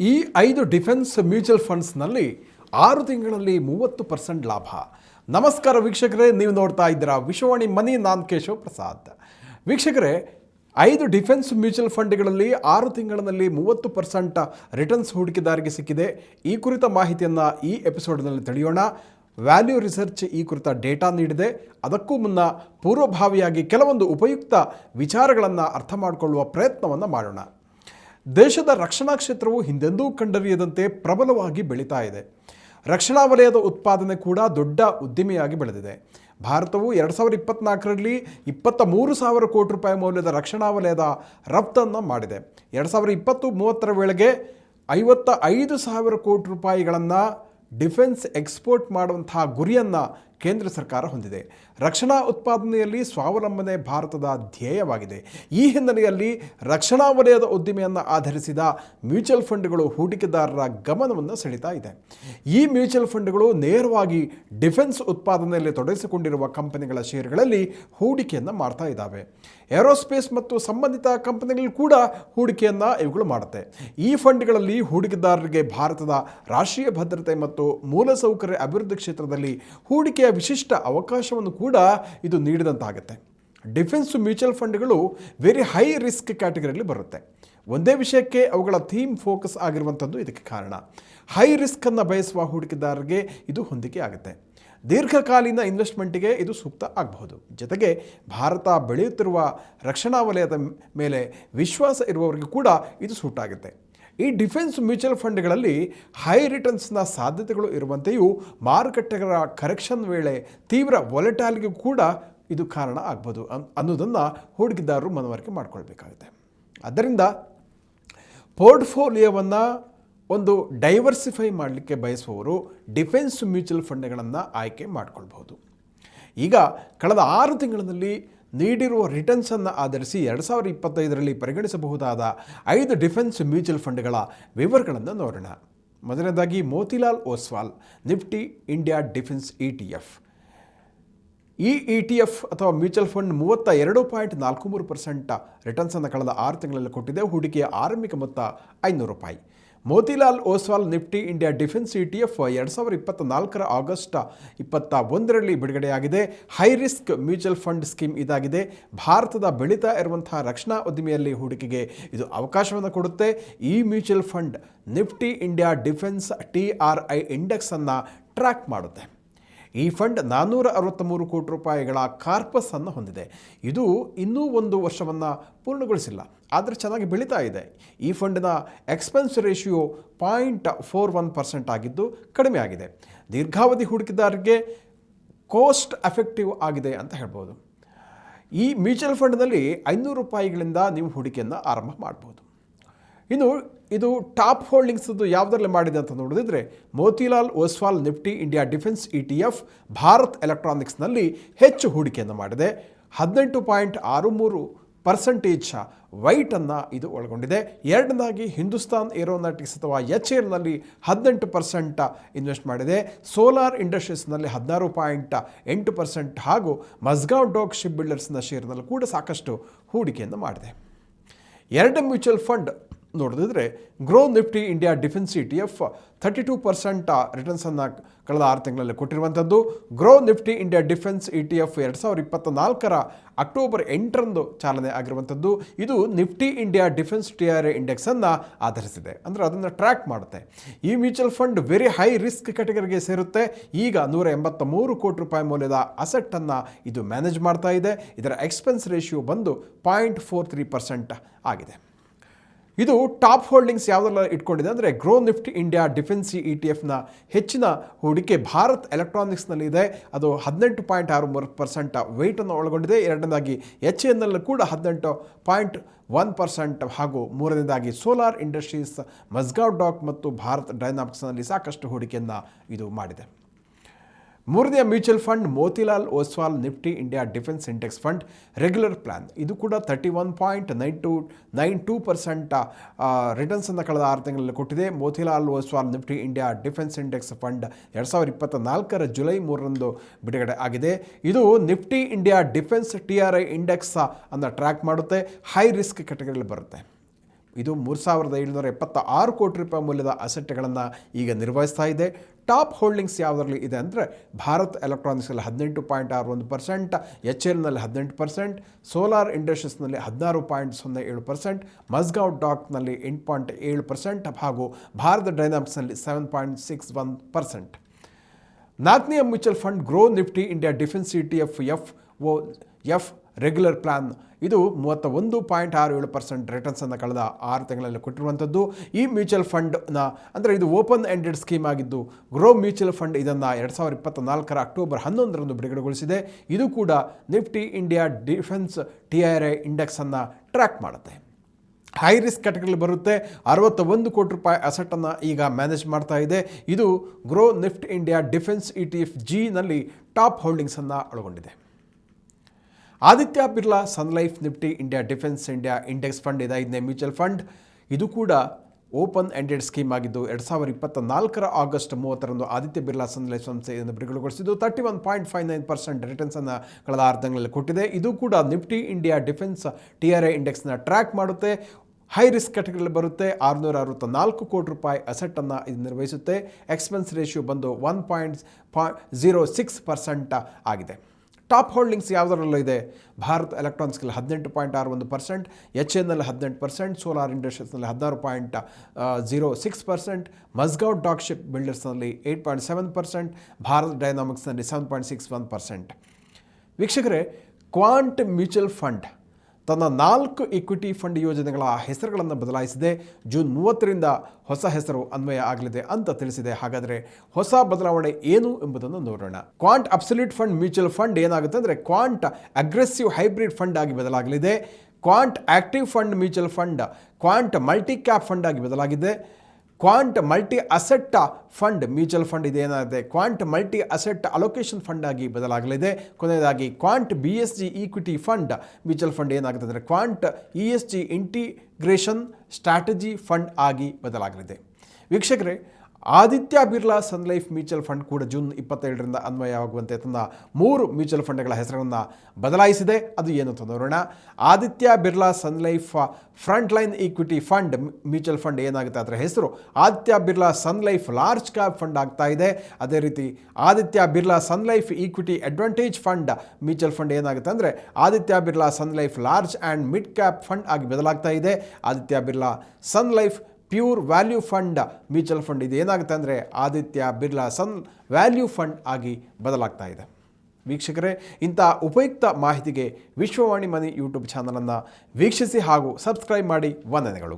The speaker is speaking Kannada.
ಈ ಐದು ಡಿಫೆನ್ಸ್ ಮ್ಯೂಚುವಲ್ ಫಂಡ್ಸ್ನಲ್ಲಿ ಆರು ತಿಂಗಳಲ್ಲಿ ಮೂವತ್ತು ಪರ್ಸೆಂಟ್ ಲಾಭ. ನಮಸ್ಕಾರ ವೀಕ್ಷಕರೇ, ನೀವು ನೋಡ್ತಾ ಇದ್ದೀರಾ ವಿಶ್ವವಾಣಿ ಮನಿ ನಾನ್ ಕೇಶವ್ ಪ್ರಸಾದ್. ವೀಕ್ಷಕರೇ, ಐದು ಡಿಫೆನ್ಸ್ ಮ್ಯೂಚುವಲ್ ಫಂಡ್ಗಳಲ್ಲಿ ಆರು ತಿಂಗಳಲ್ಲಿ ಮೂವತ್ತು ಪರ್ಸೆಂಟ್ ರಿಟರ್ನ್ಸ್ ಹೂಡಿಕೆದಾರಿಗೆ ಸಿಕ್ಕಿದೆ. ಈ ಕುರಿತ ಮಾಹಿತಿಯನ್ನು ಈ ಎಪಿಸೋಡ್ನಲ್ಲಿ ತಿಳಿಯೋಣ. ವ್ಯಾಲ್ಯೂ ರಿಸರ್ಚ್ ಈ ಕುರಿತ ಡೇಟಾ ನೀಡಿದೆ. ಅದಕ್ಕೂ ಮುನ್ನ ಪೂರ್ವಭಾವಿಯಾಗಿ ಕೆಲವೊಂದು ಉಪಯುಕ್ತ ವಿಚಾರಗಳನ್ನು ಅರ್ಥ ಮಾಡಿಕೊಳ್ಳುವ ಪ್ರಯತ್ನವನ್ನು ಮಾಡೋಣ. ದೇಶದ ರಕ್ಷಣಾ ಕ್ಷೇತ್ರವು ಹಿಂದೆಂದೂ ಕಂಡರಿಯದಂತೆ ಪ್ರಬಲವಾಗಿ ಬೆಳೀತಾ ಇದೆ. ರಕ್ಷಣಾ ವಲಯದ ಉತ್ಪಾದನೆ ಕೂಡ ದೊಡ್ಡ ಉದ್ದಿಮೆಯಾಗಿ ಬೆಳೆದಿದೆ. ಭಾರತವು ಎರಡು ಸಾವಿರದ ಇಪ್ಪತ್ನಾಲ್ಕರಲ್ಲಿ ಇಪ್ಪತ್ತ ಮೂರು ಸಾವಿರ ಕೋಟಿ ರೂಪಾಯಿ ಮೌಲ್ಯದ ರಕ್ಷಣಾ ವಲಯದ ರಫ್ತನ್ನು ಮಾಡಿದೆ. ಎರಡು ಸಾವಿರದ ಇಪ್ಪತ್ತು ಮೂವತ್ತರ ವೇಳೆಗೆ ಐವತ್ತ ಐದು ಸಾವಿರ ಕೋಟಿ ರೂಪಾಯಿಗಳನ್ನು ಡಿಫೆನ್ಸ್ ಎಕ್ಸ್ಪೋರ್ಟ್ ಮಾಡುವಂತಹ ಗುರಿಯನ್ನು ಕೇಂದ್ರ ಸರ್ಕಾರ ಹೊಂದಿದೆ. ರಕ್ಷಣಾ ಉತ್ಪಾದನೆಯಲ್ಲಿ ಸ್ವಾವಲಂಬನೆ ಭಾರತದ ಧ್ಯೇಯವಾಗಿದೆ. ಈ ಹಿನ್ನೆಲೆಯಲ್ಲಿ ರಕ್ಷಣಾ ವಲಯದ ಉದ್ದಿಮೆಯನ್ನು ಆಧರಿಸಿದ ಮ್ಯೂಚುವಲ್ ಫಂಡ್ಗಳು ಹೂಡಿಕೆದಾರರ ಗಮನವನ್ನು ಸೆಳೀತಾ ಇದೆ. ಈ ಮ್ಯೂಚುವಲ್ ಫಂಡ್ಗಳು ನೇರವಾಗಿ ಡಿಫೆನ್ಸ್ ಉತ್ಪಾದನೆಯಲ್ಲಿ ತೊಡಗಿಸಿಕೊಂಡಿರುವ ಕಂಪನಿಗಳ ಷೇರುಗಳಲ್ಲಿ ಹೂಡಿಕೆಯನ್ನು ಮಾಡ್ತಾ ಇದ್ದಾವೆ. ಏರೋಸ್ಪೇಸ್ ಮತ್ತು ಸಂಬಂಧಿತ ಕಂಪನಿಗಳು ಕೂಡ ಹೂಡಿಕೆಯನ್ನು ಇವುಗಳು ಮಾಡುತ್ತೆ. ಈ ಫಂಡ್ಗಳಲ್ಲಿ ಹೂಡಿಕೆದಾರರಿಗೆ ಭಾರತದ ರಾಷ್ಟ್ರೀಯ ಭದ್ರತೆ ಮತ್ತು ಮೂಲಸೌಕರ್ಯ ಅಭಿವೃದ್ಧಿ ಕ್ಷೇತ್ರದಲ್ಲಿ ಹೂಡಿಕೆಯ ವಿಶಿಷ್ಟ ಅವಕಾಶವನ್ನು ಕೂಡ ಇದು ನೀಡಿದಂತಾಗುತ್ತೆ. ಡಿಫೆನ್ಸ್ ಮ್ಯೂಚುವಲ್ ಫಂಡ್ಗಳು ವೆರಿ ಹೈ ರಿಸ್ಕ್ ಕ್ಯಾಟಗರಿಯಲ್ಲಿ ಬರುತ್ತೆ. ಒಂದೇ ವಿಷಯಕ್ಕೆ ಅವುಗಳ ಥೀಮ್ ಫೋಕಸ್ ಆಗಿರುವಂಥದ್ದು ಇದಕ್ಕೆ ಕಾರಣ. ಹೈ ರಿಸ್ಕನ್ನು ಬಯಸುವ ಹೂಡಿಕೆದಾರರಿಗೆ ಇದು ಹೊಂದಿಕೆ ಆಗುತ್ತೆ. ದೀರ್ಘಕಾಲೀನ ಇನ್ವೆಸ್ಟ್ಮೆಂಟಿಗೆ ಇದು ಸೂಕ್ತ ಆಗಬಹುದು. ಜೊತೆಗೆ ಭಾರತ ಬೆಳೆಯುತ್ತಿರುವ ರಕ್ಷಣಾ ವಲಯದ ಮೇಲೆ ವಿಶ್ವಾಸ ಇರುವವರಿಗೂ ಕೂಡ ಇದು ಸೂಟ್ ಆಗುತ್ತೆ. ಈ ಡಿಫೆನ್ಸ್ ಮ್ಯೂಚುವಲ್ ಫಂಡ್ಗಳಲ್ಲಿ ಹೈ ರಿಟರ್ನ್ಸ್ನ ಸಾಧ್ಯತೆಗಳು ಇರುವಂತೆಯೂ ಮಾರುಕಟ್ಟೆಗಳ ಕರೆಕ್ಷನ್ ವೇಳೆ ತೀವ್ರ ವೊಲೆಟಾಲಿಗೂ ಕೂಡ ಇದು ಕಾರಣ ಆಗ್ಬೋದು ಅನ್ ಅನ್ನೋದನ್ನು ಹೂಡಿಕೆದಾರರು ಮನವರಿಕೆ ಮಾಡಿಕೊಳ್ಬೇಕಾಗುತ್ತೆ. ಆದ್ದರಿಂದ ಪೋರ್ಟ್ಫೋಲಿಯೋವನ್ನು ಒಂದು ಡೈವರ್ಸಿಫೈ ಮಾಡಲಿಕ್ಕೆ ಬಯಸುವವರು ಡಿಫೆನ್ಸ್ ಮ್ಯೂಚುವಲ್ ಫಂಡ್ಗಳನ್ನು ಆಯ್ಕೆ ಮಾಡಿಕೊಳ್ಬಹುದು. ಈಗ ಕಳೆದ ಆರು ತಿಂಗಳಲ್ಲಿ ನೀಡಿರುವ ರಿಟರ್ನ್ಸನ್ನು ಆಧರಿಸಿ ಎರಡು ಸಾವಿರದ ಇಪ್ಪತ್ತೈದರಲ್ಲಿ ಪರಿಗಣಿಸಬಹುದಾದ ಐದು ಡಿಫೆನ್ಸ್ ಮ್ಯೂಚುವಲ್ ಫಂಡ್ಗಳ ವಿವರಗಳನ್ನು ನೋಡೋಣ. ಮೊದಲನೇದಾಗಿ Motilal Oswal, nifty India defence E T F ಈ ಇ ಟಿ ಎಫ್ ಅಥವಾ ಮ್ಯೂಚುವಲ್ ಫಂಡ್ ಮೂವತ್ತ ಎರಡು ಪಾಯಿಂಟ್ ನಾಲ್ಕು ಮೂರು ಪರ್ಸೆಂಟ್ ರಿಟರ್ನ್ಸನ್ನು ಕಳೆದ ಆರು ತಿಂಗಳಲ್ಲಿ ಕೊಟ್ಟಿದೆ. ಹೂಡಿಕೆಯ ಆರಂಭಿಕ ಮೊತ್ತ ಐನೂರು ರೂಪಾಯಿ. Motilal Oswal nifty India defence E T F ಎರಡು ಸಾವಿರದ ಇಪ್ಪತ್ತ ನಾಲ್ಕರ ಆಗಸ್ಟ್ ಇಪ್ಪತ್ತ ಒಂದರಲ್ಲಿ ಬಿಡುಗಡೆಯಾಗಿದೆ. High risk mutual fund scheme ಇದಾಗಿದೆ. ಭಾರತದ ಬೆಳೀತಾ ಇರುವಂತಹ ರಕ್ಷಣಾ ಉದ್ದಿಮೆಯಲ್ಲಿ ಹೂಡಿಕೆಗೆ ಇದು ಅವಕಾಶವನ್ನು ಕೊಡುತ್ತೆ. ಈ mutual fund nifty India defence T R I ಇಂಡೆಕ್ಸನ್ನು track ಮಾಡುತ್ತೆ. ಈ ಫಂಡ್ ನಾನ್ನೂರ ಅರವತ್ತ್ಮೂರು ಕೋಟಿ ರೂಪಾಯಿಗಳ ಕಾರ್ಪಸನ್ನು ಹೊಂದಿದೆ. ಇದು ಇನ್ನೂ ಒಂದು ವರ್ಷವನ್ನು ಪೂರ್ಣಗೊಳಿಸಿಲ್ಲ. ಆದರೆ ಚೆನ್ನಾಗಿ ಬೆಳೀತಾ ಇದೆ. ಈ ಫಂಡಿನ expense ratio point four one percent ಆಗಿದ್ದು ಕಡಿಮೆ ಆಗಿದೆ. ದೀರ್ಘಾವಧಿ ಹೂಡಿಕೆದಾರರಿಗೆ ಕೋಸ್ಟ್ ಎಫೆಕ್ಟಿವ್ ಆಗಿದೆ ಅಂತ ಹೇಳ್ಬೋದು. ಈ ಮ್ಯೂಚುವಲ್ ಫಂಡ್ನಲ್ಲಿ ಐನೂರು ರೂಪಾಯಿಗಳಿಂದ ನೀವು ಹೂಡಿಕೆಯನ್ನು ಆರಂಭ ಮಾಡ್ಬೋದು. ಇನ್ನು ಇದು ಟಾಪ್ ಹೋಲ್ಡಿಂಗ್ಸ್ದು ಯಾವುದರಲ್ಲಿ ಮಾಡಿದೆ ಅಂತ ನೋಡಿದ್ರೆ Motilal Oswal nifty India defence E T F Bharat ಎಲೆಕ್ಟ್ರಾನಿಕ್ಸ್ನಲ್ಲಿ ಹೆಚ್ಚು ಹೂಡಿಕೆಯನ್ನು ಮಾಡಿದೆ. ಹದಿನೆಂಟು ಪಾಯಿಂಟ್ ಆರು ಮೂರು ಪರ್ಸೆಂಟೇಜ್ ವೈಟನ್ನು ಇದು ಒಳಗೊಂಡಿದೆ. ಎರಡನೇದಾಗಿ ಹಿಂದೂಸ್ತಾನ್ ಏರೋನಾಟಿಕ್ಸ್ ಅಥವಾ ಎಚ್ ಎಲ್ನಲ್ಲಿ ಹದಿನೆಂಟು ಪರ್ಸೆಂಟ್ ಇನ್ವೆಸ್ಟ್ ಮಾಡಿದೆ. ಸೋಲಾರ್ ಇಂಡಸ್ಟ್ರೀಸ್ನಲ್ಲಿ ಹದಿನಾರು ಪಾಯಿಂಟ್ ಎಂಟು ಪರ್ಸೆಂಟ್ ಹಾಗೂ ಮಸ್ಗಾವ್ ಡಾಕ್ ಶಿಪ್ ಬಿಲ್ಡರ್ಸ್ನ ಶೇರ್ನಲ್ಲಿ ಕೂಡ ಸಾಕಷ್ಟು ಹೂಡಿಕೆಯನ್ನು ಮಾಡಿದೆ. ಎರಡು ಮ್ಯೂಚುವಲ್ ಫಂಡ್ ನೋಡಿದ್ರೆ Groww nifty India defence E T F thirty two percent ರಿಟರ್ನ್ಸನ್ನು ಕಳೆದ ಆರು ತಿಂಗಳಲ್ಲಿ ಕೊಟ್ಟಿರುವಂಥದ್ದು. Groww nifty India defence E T F ಎರಡು ಸಾವಿರದ ಇಪ್ಪತ್ತ ನಾಲ್ಕರ ಅಕ್ಟೋಬರ್ ಎಂಟರಂದು ಚಾಲನೆ ಆಗಿರುವಂಥದ್ದು. ಇದು nifty India defence T R A ಇಂಡೆಕ್ಸನ್ನು ಆಧರಿಸಿದೆ. ಅಂದರೆ ಅದನ್ನು ಟ್ರ್ಯಾಕ್ ಮಾಡುತ್ತೆ. ಈ mutual fund very high risk ಕ್ಯಾಟಗರಿಗೆ ಸೇರುತ್ತೆ. ಈಗ ನೂರ ಎಂಬತ್ತ ಮೂರು ಕೋಟಿ ರೂಪಾಯಿ ಮೌಲ್ಯದ ಅಸೆಟ್ಟನ್ನು ಇದು ಮ್ಯಾನೇಜ್ ಮಾಡ್ತಾ ಇದೆ. ಇದರ ಎಕ್ಸ್ಪೆನ್ಸ್ ರೇಷಿಯೋ ಬಂದು ಪಾಯಿಂಟ್ ಫೋರ್ ತ್ರೀ ಪರ್ಸೆಂಟ್ ಆಗಿದೆ. ಇದು ಟಾಪ್ ಹೋಲ್ಡಿಂಗ್ಸ್ ಯಾವುದೆಲ್ಲ ಇಟ್ಕೊಂಡಿದೆ ಅಂದರೆ Groww nifty India defence E T ಎಫ್ನ ಹೆಚ್ಚಿನ ಹೂಡಿಕೆ ಭಾರತ್ ಎಲೆಕ್ಟ್ರಾನಿಕ್ಸ್ನಲ್ಲಿದೆ ಅದು ಹದಿನೆಂಟು ಪಾಯಿಂಟ್ ಆರು ಮೂರು ಪರ್ಸೆಂಟ್ ವೆಯ್ಟನ್ನು ಒಳಗೊಂಡಿದೆ. ಎರಡನೇದಾಗಿ ಎಚ್ ಎನ್ನಲ್ಲಿ ಕೂಡ ಹದಿನೆಂಟು ಪಾಯಿಂಟ್ ಒನ್ ಪರ್ಸೆಂಟ್ ಹಾಗೂ ಮೂರನೇದಾಗಿ ಸೋಲಾರ್ ಇಂಡಸ್ಟ್ರೀಸ್ ಮಸ್ಗಾವ್ ಡಾಕ್ ಮತ್ತು ಭಾರತ್ ಡೈನಾಮಿಕ್ಸ್ನಲ್ಲಿ ಸಾಕಷ್ಟು ಹೂಡಿಕೆಯನ್ನು ಇದು ಮಾಡಿದೆ. ಮೂರನೆಯ mutual fund Motilal Oswal nifty India defence index fund regular plan. ಇದು ಕೂಡ thirty one point nine two nine two percent ರಿಟರ್ನ್ಸನ್ನು ಕಳೆದ ಆರು ತಿಂಗಳಲ್ಲಿ ಕೊಟ್ಟಿದೆ. Motilal Oswal nifty India defence index fund ಎರಡು ಸಾವಿರದ ಇಪ್ಪತ್ತ ನಾಲ್ಕರ ಜುಲೈ ಮೂರರಂದು ಬಿಡುಗಡೆ ಆಗಿದೆ. ಇದು nifty India defence T R I index ಅನ್ನು ಟ್ರ್ಯಾಕ್ ಮಾಡುತ್ತೆ. ಹೈ ರಿಸ್ಕ್ ಕ್ಯಾಟಗರಿಯಲ್ಲಿ ಬರುತ್ತೆ. ಇದು ಮೂರು ಸಾವಿರದ ಏಳುನೂರ ಎಪ್ಪತ್ತ ಆರು ಕೋಟಿ ರೂಪಾಯಿ ಮೌಲ್ಯದ ಅಸೆಟ್ಗಳನ್ನು ಈಗ ನಿರ್ವಹಿಸ್ತಾ ಇದೆ. ಟಾಪ್ ಹೋಲ್ಡಿಂಗ್ಸ್ ಯಾವುದರಲ್ಲಿ ಇದೆ ಅಂದರೆ ಭಾರತ್ ಎಲೆಕ್ಟ್ರಾನಿಕ್ಸಲ್ಲಿ ಹದಿನೆಂಟು ಪಾಯಿಂಟ್ ಆರು ಒಂದು ಪರ್ಸೆಂಟ್ ಎಚ್ ಎಲ್ನಲ್ಲಿ ಹದಿನೆಂಟು ಪರ್ಸೆಂಟ್, ಸೋಲಾರ್ ಇಂಡಸ್ಟ್ರೀಸ್ನಲ್ಲಿ ಹದಿನಾರು ಪಾಯಿಂಟ್ ಸೊನ್ನೆ ಏಳು ಪರ್ಸೆಂಟ್, ಮಸ್ಗಾವ್ ಡಾಕ್ನಲ್ಲಿ ಎಂಟು ಪಾಯಿಂಟ್ ಏಳು ಪರ್ಸೆಂಟ್ ಹಾಗೂ Bharat ಡೈನಾಮಿಕ್ಸ್ನಲ್ಲಿ seven point six one percent. ನಾಲ್ಕನೇ mutual fund Groww nifty India defence C T F F O F regular plan. ಇದು ಮೂವತ್ತ ಒಂದು ಪಾಯಿಂಟ್ ಆರು ಏಳು ಪರ್ಸೆಂಟ್ ರಿಟರ್ನ್ಸನ್ನು ಕಳೆದ ಆರು ತಿಂಗಳಲ್ಲಿ ಕೊಟ್ಟಿರುವಂಥದ್ದು. ಈ ಮ್ಯೂಚುವಲ್ ಫಂಡ್ನ ಅಂದರೆ ಇದು ಓಪನ್ ಎಂಡೆಡ್ ಸ್ಕೀಮ್ ಆಗಿದ್ದು, ಗ್ರೋ ಮ್ಯೂಚುವಲ್ ಫಂಡ್ ಇದನ್ನು ಎರಡು ಸಾವಿರದ ಇಪ್ಪತ್ತ ನಾಲ್ಕರ ಅಕ್ಟೋಬರ್ ಹನ್ನೊಂದರಂದು ಬಿಡುಗಡೆಗೊಳಿಸಿದೆ. ಇದು ಕೂಡ nifty India defence T R I ಇಂಡೆಕ್ಸನ್ನು track ಮಾಡುತ್ತೆ. ಹೈ ರಿಸ್ಕ್ ಕ್ಯಾಟಗರಿಲಿ ಬರುತ್ತೆ. ಅರವತ್ತ ಒಂದು ಕೋಟಿ ರೂಪಾಯಿ ಅಸೆಟನ್ನು ಈಗ ಮ್ಯಾನೇಜ್ ಮಾಡ್ತಾ ಇದೆ. ಇದು Groww nifty India defence E T F ಜಿನಲ್ಲಿ top ಹೋಲ್ಡಿಂಗ್ಸನ್ನು ಒಳಗೊಂಡಿದೆ. Aditya Birla sun life nifty, India defence, India index fund, ಇದೆ ಇದನ್ನೇ ಮ್ಯೂಚುವಲ್ ಫಂಡ್. ಇದು ಕೂಡ ಓಪನ್ ಎಂಡೆಡ್ ಸ್ಕೀಮ್ ಆಗಿದ್ದು, ಎರಡು ಸಾವಿರದ ಇಪ್ಪತ್ತ ನಾಲ್ಕರ ಆಗಸ್ಟ್ ಮೂವತ್ತರಂದು ಆದಿತ್ಯ ಬಿರ್ಲಾ ಸನ್ಲೈಫ್ ಸಂಸ್ಥೆಯನ್ನು ಬಿಡುಗಡೆಗೊಳಿಸಿದ್ದು, thirty one point five nine percent ರಿಟರ್ನ್ಸನ್ನು ಕಳೆದ ಆರು ತಿಂಗಳಲ್ಲಿ ಕೊಟ್ಟಿದೆ. ಇದು ಕೂಡ Nifty, India defence, T R I ಇಂಡೆಕ್ಸ್ನ track ಮಾಡುತ್ತೆ. ಹೈ ರಿಸ್ಕ್ ಕ್ಯಾಟಗರಿಯಲ್ಲಿ ಬರುತ್ತೆ. ಆರುನೂರ ಅರವತ್ತ ನಾಲ್ಕು ಕೋಟಿ ರೂಪಾಯಿ ಅಸೆಟನ್ನು ಇದು ನಿರ್ವಹಿಸುತ್ತೆ. ಎಕ್ಸ್ಪೆನ್ಸ್ ರೇಷಿಯೋ ಬಂದು ಒನ್ ಪಾಯಿಂಟ್ ಪಾ ಝೀರೋ ಸಿಕ್ಸ್ ಪರ್ಸೆಂಟ್ ಆಗಿದೆ. ಟಾಪ್ ಹೋಲ್ಡಿಂಗ್ಸ್ ಯಾವುದರಲ್ಲೂ ಇದೆ? ಭಾರತ್ ಎಲೆಕ್ಟ್ರಾನಿಕ್ಸ್ನಲ್ಲಿ ಹದಿನೆಂಟು ಪಾಯಿಂಟ್ ಆರು ಒಂದು ಪರ್ಸೆಂಟ್, ಎಚ್ ಎನ್ನಲ್ಲಿ ಹದಿನೆಂಟು ಪರ್ಸೆಂಟ್, ಸೋಲಾರ್ ಇಂಡಸ್ಟ್ರೀಸ್ನಲ್ಲಿ ಹದಿನಾರು point zero six percent Mazagon dock ship ಬಿಲ್ಡರ್ಸ್ನಲ್ಲಿ eight point seven percent, Bharat ಡೈನಾಮಿಕ್ಸ್ನಲ್ಲಿ seven point six one percent. ವೀಕ್ಷಕರೇ, ಕ್ವಾಂಟ್ ಮ್ಯೂಚುವಲ್ ಫಂಡ್ ತನ್ನ ನಾಲ್ಕು ಇಕ್ವಿಟಿ ಫಂಡ್ ಯೋಜನೆಗಳ ಹೆಸರುಗಳನ್ನು ಬದಲಾಯಿಸಿದೆ. ಜೂನ್ ಮೂವತ್ತರಿಂದ ಹೊಸ ಹೆಸರು ಅನ್ವಯ ಆಗಲಿದೆ ಅಂತ ತಿಳಿಸಿದೆ. ಹಾಗಾದರೆ ಹೊಸ ಬದಲಾವಣೆ ಏನು ಎಂಬುದನ್ನು ನೋಡೋಣ. Quant absolute fund mutual fund ಏನಾಗುತ್ತೆ ಅಂದರೆ ಕ್ವಾಂಟ್ ಅಗ್ರೆಸಿವ್ ಹೈಬ್ರಿಡ್ ಫಂಡ್ ಆಗಿ ಬದಲಾಗಲಿದೆ. Quant active fund mutual fund quant multi cap fund ಆಗಿ ಬದಲಾಗಿದೆ. Quant multi asset fund, mutual fund ಇದೇನಾಗಿದೆ quant multi asset allocation fund ಆಗಿ ಬದಲಾಗಲಿದೆ. ಕೊನೆಯದಾಗಿ, quant B S G equity fund mutual fund ಏನಾಗುತ್ತೆ ಅಂದರೆ quant E S G integration strategy fund ಆಗಿ ಬದಲಾಗಲಿದೆ. ವೀಕ್ಷಕರೇ Aditya Birla sun life mutual fund ಕೂಡ ಜೂನ್ ಇಪ್ಪತ್ತೇಳರಿಂದ ಅನ್ವಯವಾಗುವಂತೆ ತನ್ನ ಮೂರು ಮ್ಯೂಚುವಲ್ ಫಂಡ್ಗಳ ಹೆಸರನ್ನು ಬದಲಾಯಿಸಿದೆ. ಅದು ಏನು ಅಂತ ನೋಡೋಣ. Aditya Birla sun life front line equity fund mutual fund ಏನಾಗುತ್ತೆ ಅದರ ಹೆಸರು? Aditya Birla sun life large cap fund ಆಗ್ತಾ ಇದೆ. ಅದೇ ರೀತಿ Aditya Birla sun life equity advantage fund mutual fund ಏನಾಗುತ್ತೆ ಅಂದರೆ Aditya Birla sun life large and mid cap fund ಆಗಿ ಬದಲಾಗ್ತಾ ಇದೆ. Aditya Birla sun life pure value fund, mutual fund ಇದು ಏನಾಗುತ್ತೆ ಅಂದರೆ Aditya Birla sun value fund ಆಗಿ ಬದಲಾಗ್ತಾ ಇದೆ. ವೀಕ್ಷಕರೇ, ಇಂಥ ಉಪಯುಕ್ತ ಮಾಹಿತಿಗೆ ವಿಶ್ವವಾಣಿ ಮನಿ ಯೂಟ್ಯೂಬ್ ಚಾನಲನ್ನು ವೀಕ್ಷಿಸಿ ಹಾಗೂ ಸಬ್ಸ್ಕ್ರೈಬ್ ಮಾಡಿ ವಂದನೆಗಳು.